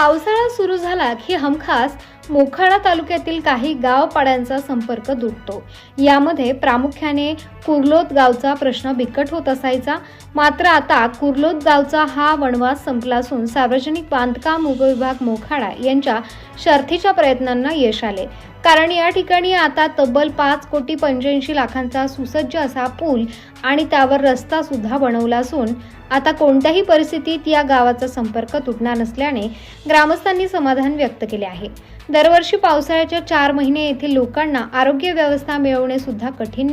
पावसाळा सुरू झाला की हमखास मोखाडा तालुक्यातील काही गावपाड्यांचा संपर्क तुटतो यामध्ये प्रामुख्याने कुर्लोत गावचा प्रश्न बिकट होत असायचा. मात्र आता कुर्लोत गावचा हा वनवास संपला असून सार्वजनिक बांधकाम उपविभाग मोखाडा यांच्या शर्थीच्या प्रयत्नांना यश आले. कारण या ठिकाणी आता तब्बल पाच कोटी पंच्याऐंशी लाखांचा सुसज्ज असा पूल आणि त्यावर रस्ता सुद्धा बनवला असून आता कोणत्याही परिस्थितीत या गावाचा संपर्क तुटणार नसल्याने ग्रामस्थांनी समाधान व्यक्त केले आहे. दरवर्षी पावसाळ्याच्या चार महिने येथील लोकांना आरोग्य व्यवस्था मिळवणे सुद्धा कठीण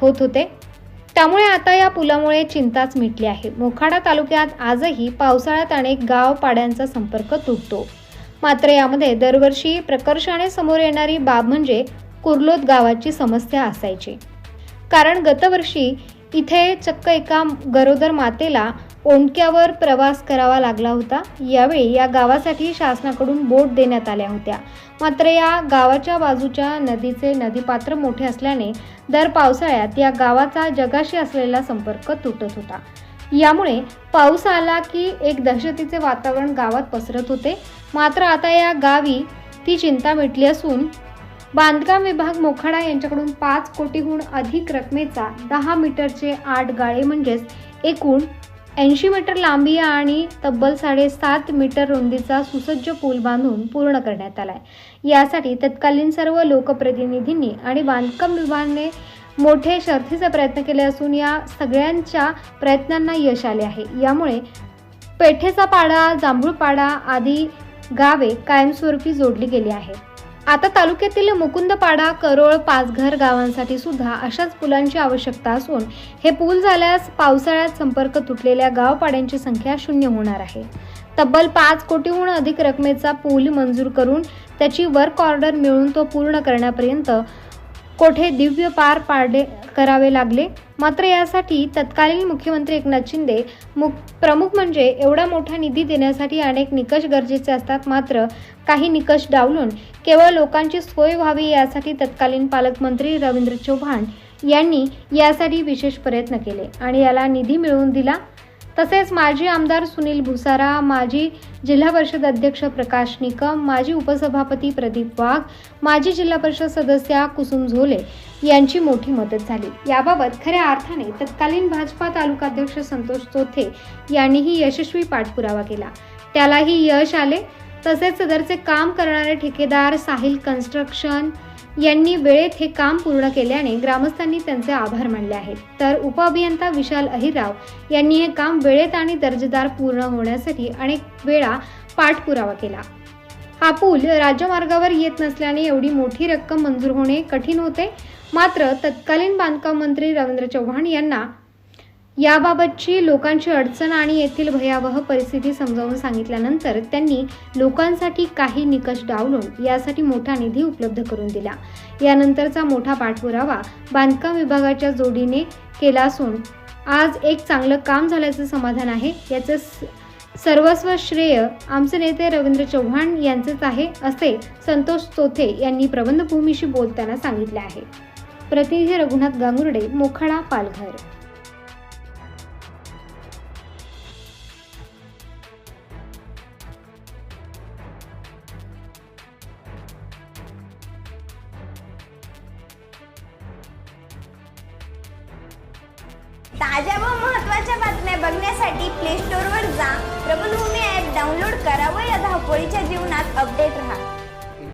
होत होते. त्यामुळे आता या पुलामुळे चिंताच मिटली आहे. मोखाडा तालुक्यात आजही पावसाळ्यात अनेक गाव पाड्यांचा संपर्क तुटतो. मात्र यामध्ये दरवर्षी प्रकर्षाने समोर येणारी बाब म्हणजे कुर्लोद गावाची समस्या असायची. कारण गतवर्षी इथे चक्क एका गरोदर मातेला ओंडक्यावर प्रवास करावा लागला होता. यावेळी या गावासाठी शासनाकडून बोट देण्यात आल्या होत्या. मात्र या गावाच्या बाजूच्या नदीचे नदीपात्र मोठे असल्याने दर पावसाळ्यात या गावाचा जगाशी असलेला संपर्क तुटत होता. यामुळे पाऊस आला की एक दहशतीचे वातावरण गावात पसरत होते. मात्र आता या गावी ती चिंता मिटली असून बांधकाम विभाग मोखाडा यांच्याकडून पाच कोटीहून अधिक रकमेचा दहा मीटरचे आठ गाळे म्हणजेच एकूण ऐंशी मीटर लांबी आणि तब्बल साडेसात मीटर रुंदीचा सुसज्ज पूल बांधून पूर्ण करण्यात आलाय. यासाठी तत्कालीन सर्व लोकप्रतिनिधींनी आणि बांधकाम विभागाने मोठे शर्थीचे प्रयत्न केले असून या सगळ्यांच्या प्रयत्नांना यश आले आहे. यामुळे पेठेचा पाडा जांभूळपाडा आदी गावे कायमस्वरूपी जोडली गेली आहेत. आता तालुक्यातील मुकुंदपाडा करोळ पाचघर गावांसाठी सुद्धा अशाच पुलांची आवश्यकता असून हे पूल झाल्यास पावसाळ्यात संपर्क तुटलेल्या गावपाड्यांची संख्या शून्य होणार आहे. तब्बल पाच कोटीहून अधिक रकमेचा पूल मंजूर करून त्याची वर्क ऑर्डर मिळून तो पूर्ण करण्यापर्यंत कोठे दिव्य पार पाडले करावे लागले? मात्र यासाठी तत्कालीन मुख्यमंत्री एकनाथ शिंदे मुख प्रमुख म्हणजे एवढा मोठा निधी देण्यासाठी अनेक निकष गरजेचे असतात. मात्र काही निकष डावलून केवळ लोकांची सोय व्हावी यासाठी तत्कालीन पालकमंत्री रवींद्र चव्हाण यांनी यासाठी विशेष प्रयत्न केले आणि याला निधी मिळवून दिला. तसेच माजी आमदार सुनील भुसारा माजी जिल्हा परिषद अध्यक्ष प्रकाश निकम माजी उपसभापती प्रदीप वाघ माजी जिल्हा परिषद सदस्या कुसुम झोले यांची मोठी मदत झाली. याबाबत खऱ्या अर्थाने तत्कालीन भाजपा तालुकाध्यक्ष संतोष चोथे यांनीही यशस्वी पाठपुरावा केला. त्यालाही यश आले. तसेच सदरचे काम करणारे ठेकेदार साहिल कन्स्ट्रक्शन यांनी वेळेत हे काम पूर्ण केल्याने ग्रामस्थांनी त्यांचे आभार मानले आहेत. तर उपअभियंता विशाल अहिराव यांनी हे काम वेळेत आणि दर्जेदार पूर्ण होण्यासाठी अनेक वेळा पाठपुरावा केला. हा पूल राज्यमार्गावर येत नसल्याने एवढी मोठी रक्कम मंजूर होणे कठीण होते. मात्र तत्कालीन बांधकाम मंत्री रवींद्र चव्हाण यांना याबाबतची लोकांची अडचण आणि येथील भयावह परिस्थिती समजावून सांगितल्यानंतर त्यांनी लोकांसाठी काही निकष डावलून यासाठी मोठा निधी उपलब्ध करून दिला. यानंतरचा मोठा पाठपुरावा बांधकाम विभागाच्या जोडीने केला असून आज एक चांगलं काम झाल्याचं समाधान आहे. याचं सर्वस्व श्रेय आमचे नेते रवींद्र चव्हाण यांचेच आहे असे संतोष चोथे यांनी प्रबंधभूमीशी बोलताना सांगितले आहे. प्रतिनिधी रघुनाथ गांगुर्डे मोखाडा पालघर. ताज्या व महत्त्वाच्या बातम्या बघण्यासाठी प्ले स्टोअरवर जा. प्रबलभूमी ॲप डाउनलोड करा व या धावपळीच्या जीवनात अपडेट राहा.